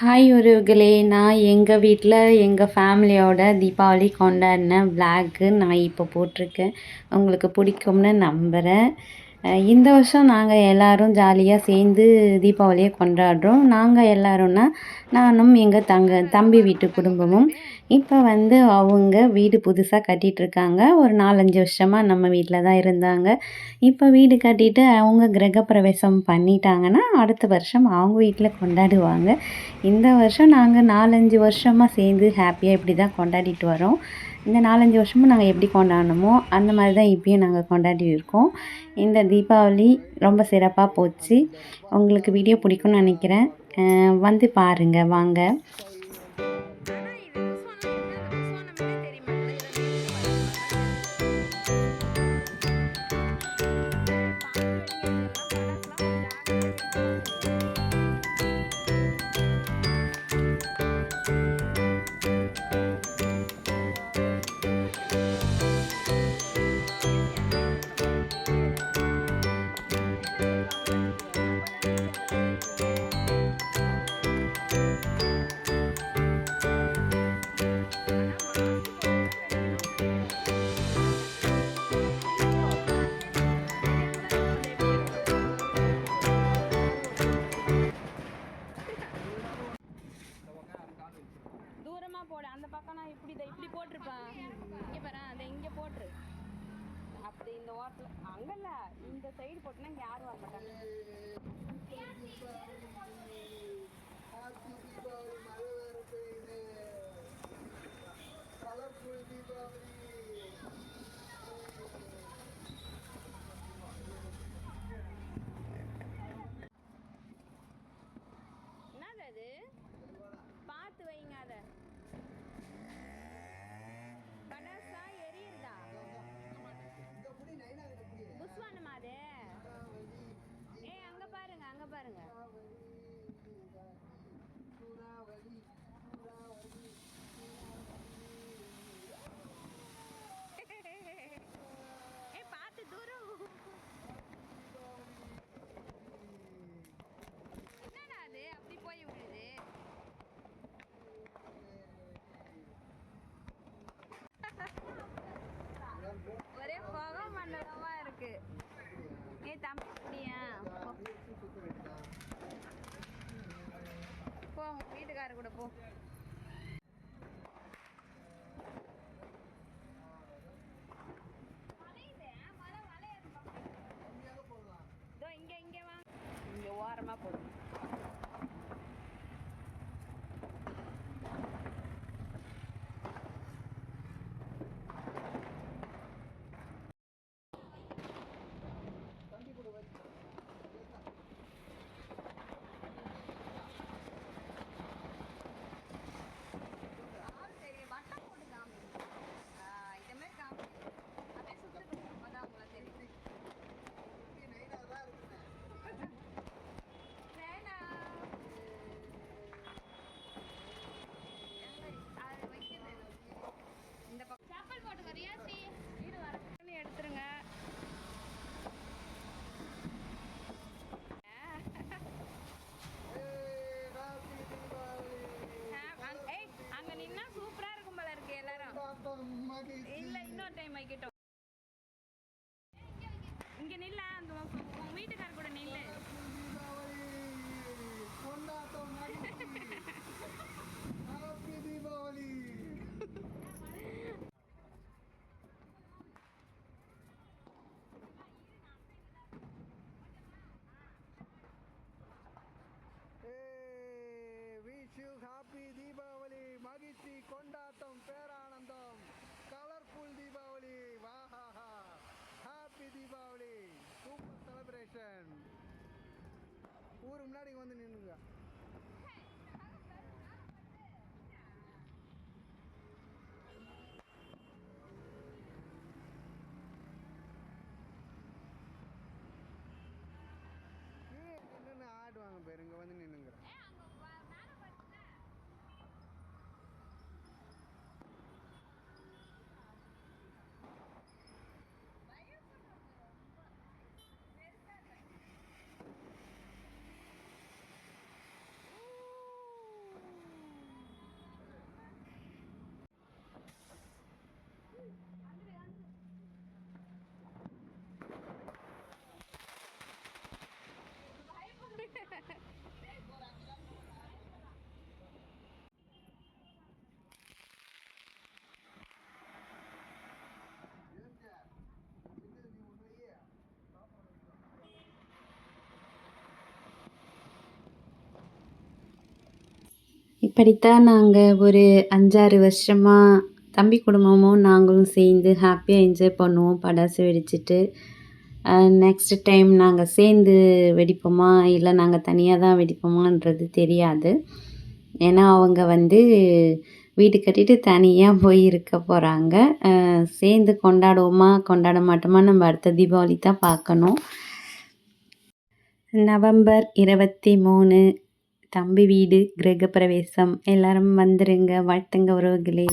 Hi உறவுகளே நான் எங்கள் வீட்டில் எங்கள் ஃபேமிலியோட தீபாவளி கொண்டாடின விளாகு நான் இப்போ போட்டிருக்கேன். உங்களுக்கு பிடிக்கும்னு நம்புகிறேன் இந்த வருஷம் நாங்கள் எல்லோரும் ஜாலியாக சேர்ந்து தீபாவளியை கொண்டாடுறோம். நாங்கள் எல்லோரும்னா நானும் எங்கள் தங்க தம்பி வீட்டு குடும்பமும் இப்போ வந்து அவங்க வீடு புதுசாக கட்டிகிட்ருக்காங்க ஒரு நாலஞ்சு வருஷமாக நம்ம வீட்டில் தான் இருந்தாங்க. இப்போ வீடு கட்டிட்டு அவங்க கிரகப்பிரவேசம் பண்ணிட்டாங்கன்னா அடுத்த வருஷம் அவங்க வீட்டில் கொண்டாடுவாங்க. இந்த வருஷம் நாங்கள் நாலஞ்சு வருஷமாக சேர்ந்து ஹாப்பியாக இப்படி தான் கொண்டாடிட்டு வரோம். இந்த நாலஞ்சு வருஷமும் நாங்கள் எப்படி கொண்டாடணுமோ அந்த மாதிரி தான் இப்பயும் நாங்கள் கொண்டாடி இருக்கோம். இந்த தீபாவளி ரொம்ப சிறப்பாக போச்சு. உங்களுக்கு வீடியோ பிடிக்கும்னு நினைக்கிறேன். வந்து பாருங்கள் வாங்க. தூரமா போடு. அந்த பக்கம் நான் இப்படி இதை இப்படி போட்டிருப்பேன் இங்கே பாரு அதை இங்கே போட்டுரு. அப்படி இந்த ஓரத்தில் அங்கல்ல இந்த சைடு போட்டுனா இங்கே யாரும் வர மாட்டாங்க அது பார்த்து வைங்க அதை படாசா எரியுதா புஸ்வானமா அது ஏய் அங்க பாருங்க அங்க பாருங்க ஏய் பார்த்து தூரம் என்னடா அது அப்படி போய் விழுது ஒரே புகை மண்டலமா இருக்கு ஏய் தம்பி போ. வீட்டுக்காரர் கூட போ இதோ இங்க இங்க வா இங்க ஓரமா போடு சரி வட்டம் போட்டு காமி ஆ, இந்த மாதிரி காமி அப்படியே சுத்துது அப்பதான் உங்களுக்கு தெரியும் வேணாம். அது வைக்கிறது. இந்த பக்கம் செப்பல் போட்டுக்கோ ரியாசி வீடு வரக்குன்னு எடுத்துருங்க ஆ, அங்க- ஏய், அங்க நின்னா சூப்பரா இருக்கும் போல இருக்கு எல்லாரும் இல்ல இன்னொரு டைம் வைக்கட்டும் இங்க நில்ல அந்த உன் உன் வீட்டுக்கார கூட நில்லு விஷ் யூ ஹாப்பி தீபாவளி மகிழ்ச்சி கொண்டாட்டம் பேரானந்தம். கலர்ஃபுல் தீபாவளி வாஹாஹா. ஹாப்பி தீபாவளி. சூப்பர் செலிப்ரேஷன் ஊர் முன்னாடி வந்து நின்றுங்க நின்று ஆடுவாங்க பேர் இங்க வந்து நின்னுங்க இப்படித்தான் நாங்கள் ஒரு அஞ்சாறு வருஷமாக தம்பி குடும்பமும் நாங்களும் சேர்ந்து ஹாப்பியாக என்ஜாய் பண்ணுவோம் படாசு வெடிச்சிட்டு நெக்ஸ்ட் டைம் நாங்கள் சேர்ந்து வெடிப்போமா இல்லை நாங்கள் தனியாக தான் வெடிப்போமான்றது தெரியாது. ஏன்னா அவங்க வந்து வீடு கட்டிட்டு தனியாக போய் இருக்க போகிறாங்க சேர்ந்து கொண்டாடுவோமா கொண்டாட மாட்டோமா நம்ம அடுத்த தீபாவளி தான் பார்க்கணும். நவம்பர் இருபத்தி மூணு தம்பி வீடு கிரகப்பிரவேசம் எல்லாரும் வந்துருங்க வாழ்த்துங்க உறவுகளே.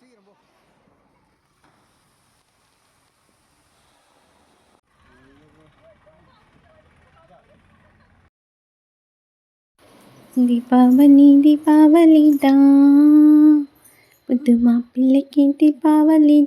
போ போ சீக்கிரம் போ தீபாவளி தீபாவளி தான் புது மாப்பிள்ளைக்கு தீபாவளி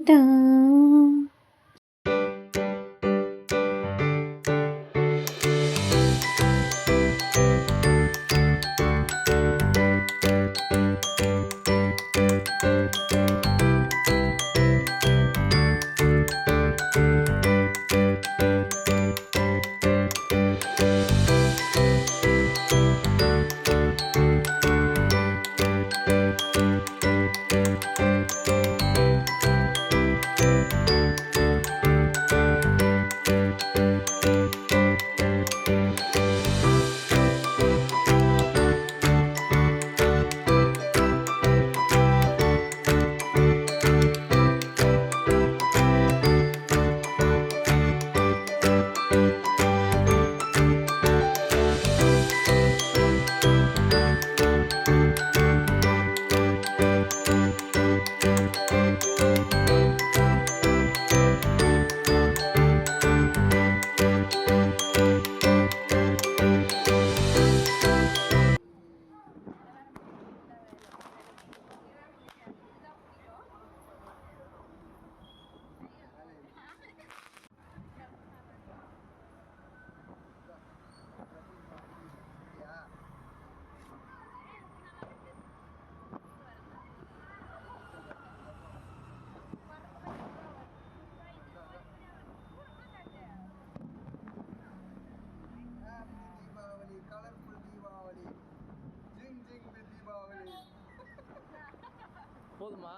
போதுமா?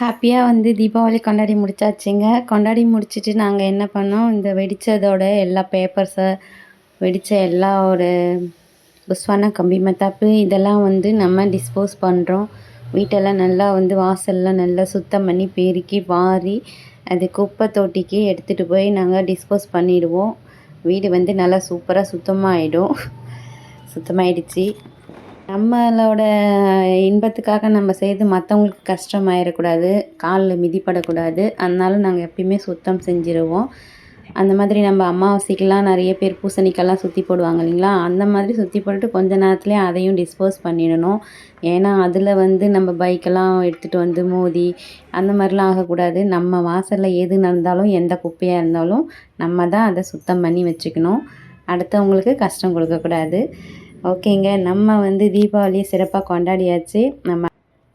ஹாப்பியாக வந்து தீபாவளி கொண்டாடி முடிச்சாச்சுங்க. கொண்டாடி முடிச்சுட்டு நாங்கள் என்ன பண்ணோம்? இந்த வெடித்ததோட எல்லா பேப்பர்ஸை வெடித்த எல்லா ஒரு புஸ்வான கம்பி மத்தாப்பு இதெல்லாம் வந்து நம்ம டிஸ்போஸ் பண்ணுறோம் வீட்டெல்லாம் நல்லா வந்து வாசல்லாம் நல்லா சுத்தம் பண்ணி பெருக்கி வாரி அது குப்பை தொட்டிக்கு எடுத்துகிட்டு போய் நாங்கள் டிஸ்போஸ் பண்ணிவிடுவோம் வீடு வந்து நல்லா சூப்பராக சுத்தமாகிடும் சுத்தமாயிடுச்சு. நம்மளோட இன்பத்துக்காக நம்ம செய்து மற்றவங்களுக்கு கஷ்டமாயிடக்கூடாது காலில் மிதிப்படக்கூடாது அதனால நாங்கள் எப்பயுமே சுத்தம் செஞ்சுருவோம். அந்த மாதிரி நம்ம அமாவாசைக்கெல்லாம் நிறைய பேர் பூசணிக்கெல்லாம் சுற்றி போடுவாங்க இல்லைங்களா? அந்த மாதிரி சுற்றி போட்டுட்டு கொஞ்ச நேரத்துலேயே அதையும் டிஸ்போஸ் பண்ணிடணும். ஏன்னா அதில் வந்து நம்ம பைக்கெல்லாம் எடுத்துகிட்டு வந்து மோதி அந்த மாதிரிலாம் ஆகக்கூடாது. நம்ம வாசலில் எது நடந்தாலும் எந்த குப்பையாக இருந்தாலும் நம்ம தான் அதை சுத்தம் பண்ணி வச்சுக்கணும். அடுத்தவங்களுக்கு கஷ்டம் கொடுக்கக்கூடாது. ஓகேங்க நம்ம வந்து தீபாவளியை சிறப்பாக கொண்டாடியாச்சு. நம்ம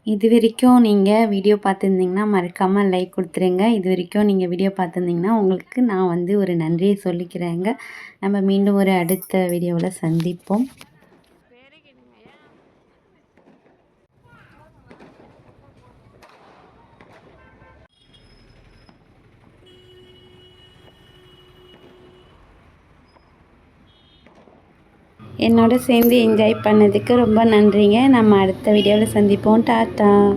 இது வரைக்கும் நீங்கள் வீடியோ பார்த்துருந்தீங்கன்னா மறக்காமல் லைக் கொடுத்துருங்க. இது வரைக்கும் நீங்கள் வீடியோ பார்த்துருந்தீங்கன்னா உங்களுக்கு நான் வந்து ஒரு நன்றியை சொல்லிக்கிறேங்க. நம்ம மீண்டும் ஒரு அடுத்த வீடியோவில் சந்திப்போம். என்னோட சேர்ந்து என்ஜாய் பண்ணதுக்கு ரொம்ப நன்றிங்க. நம்ம அடுத்த வீடியோவில் சந்திப்போம். டாட்டா.